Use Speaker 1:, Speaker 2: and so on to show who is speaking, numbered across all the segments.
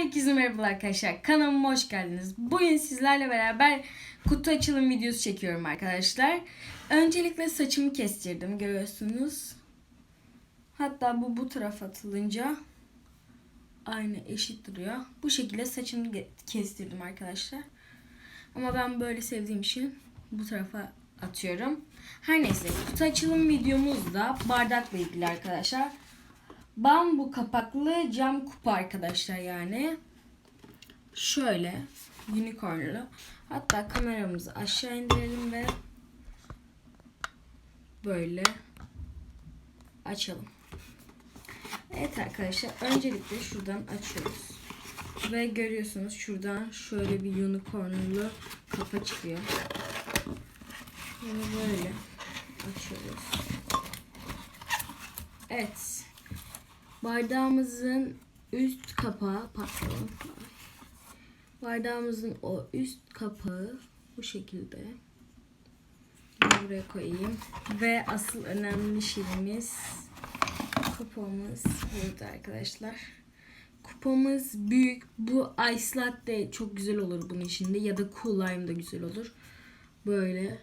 Speaker 1: Herkese merhaba arkadaşlar. Kanalıma hoş geldiniz. Bugün sizlerle beraber kutu açılım videosu çekiyorum arkadaşlar. Öncelikle saçımı kestirdim görüyorsunuz. Hatta bu bu tarafa atılınca aynı eşit duruyor. Bu şekilde saçımı kestirdim arkadaşlar. Ama ben böyle sevdiğim için bu tarafa atıyorum. Her neyse kutu açılım videomuz da bardakla ilgili arkadaşlar. Bambu kapaklı cam kupa arkadaşlar yani. Şöyle unicornlu. Hatta kameramızı aşağı indirelim ve böyle açalım. Evet arkadaşlar öncelikle şuradan açıyoruz. Ve görüyorsunuz şuradan şöyle bir unicornlu kapa çıkıyor. Bunu böyle açıyoruz. Evet. Bardağımızın üst kapağı pardon. Bardağımızın o üst kapağı bu şekilde. Buraya koyayım. Ve asıl önemli şeyimiz kupamız burada arkadaşlar. Kupamız büyük. Bu ice latte çok güzel olur bunun içinde ya da cool lime da güzel olur. Böyle.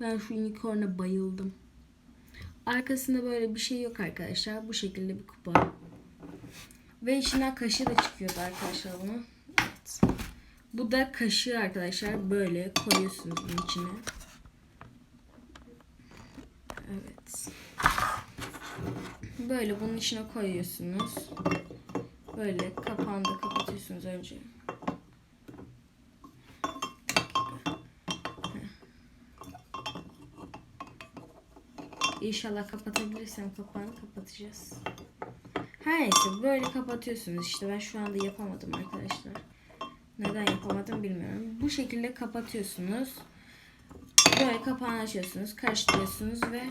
Speaker 1: Ben şu unicorn'a bayıldım. Arkasında böyle bir şey yok arkadaşlar. Bu şekilde bir kupa. Ve içinden kaşığı da çıkıyordu arkadaşlar bunun. Evet. Bu da kaşığı arkadaşlar. Böyle koyuyorsunuz bunun içine. Evet. Böyle bunun içine koyuyorsunuz. Böyle kapağını da kapatıyorsunuz önce. İnşallah kapatabilirsem kapağını kapatacağız. Her neyse böyle kapatıyorsunuz işte ben şu anda yapamadım arkadaşlar. Neden yapamadım bilmiyorum. Bu şekilde kapatıyorsunuz. Böyle kapağını açıyorsunuz, karıştırıyorsunuz ve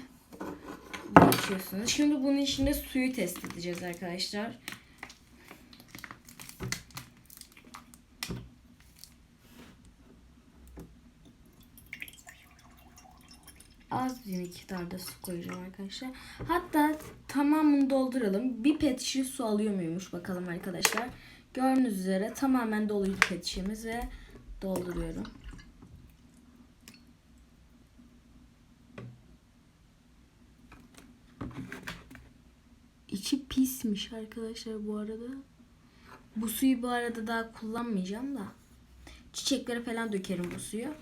Speaker 1: açıyorsunuz. Şimdi bunun içinde suyu test edeceğiz arkadaşlar. Az bir miktarda su koyacağım arkadaşlar. Hatta tamamını dolduralım. Bir pet şişe su alıyor muymuş bakalım arkadaşlar. Gördüğünüz üzere tamamen doluydu pet şişemiz ve dolduruyorum. İçi pismiş arkadaşlar bu arada. Bu suyu bu arada daha kullanmayacağım da. Çiçeklere falan dökerim bu suyu.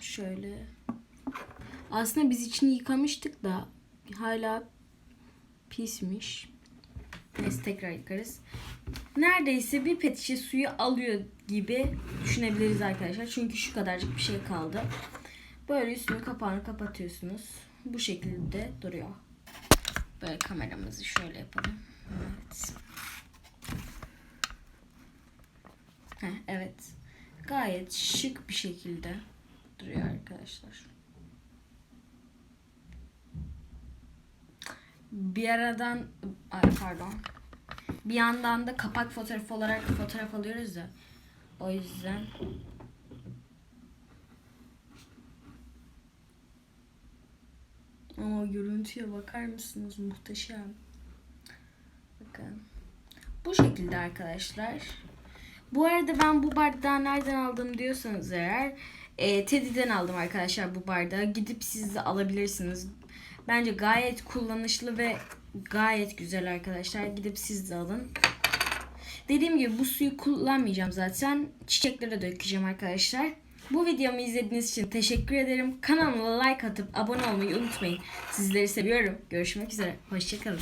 Speaker 1: Şöyle aslında biz içini yıkamıştık da hala pismiş. Neyse tekrar yıkarız. Neredeyse bir pet şişe suyu alıyor gibi düşünebiliriz arkadaşlar. Çünkü şu kadarcık bir şey kaldı. Böyle üstünü kapağını kapatıyorsunuz. Bu şekilde duruyor. Böyle kameramızı şöyle yapalım. Evet. Heh, evet. Gayet şık bir şekilde duruyor arkadaşlar. Bir aradan pardon. Bir yandan da kapak fotoğrafı olarak fotoğraf alıyoruz da o yüzden. Ama görüntüye bakar mısınız? Muhteşem. Bakın. Bu şekilde arkadaşlar. Bu arada ben bu bardağı nereden aldım diyorsanız eğer e, Teddy'den aldım arkadaşlar bu bardağı. Gidip siz de alabilirsiniz Bence gayet kullanışlı ve gayet güzel arkadaşlar. Gidip siz de alın. Dediğim gibi bu suyu kullanmayacağım zaten. Çiçeklere dökeceğim arkadaşlar. Bu videomu izlediğiniz için teşekkür ederim. Kanalıma like atıp abone olmayı unutmayın. Sizleri seviyorum. Görüşmek üzere. Hoşçakalın.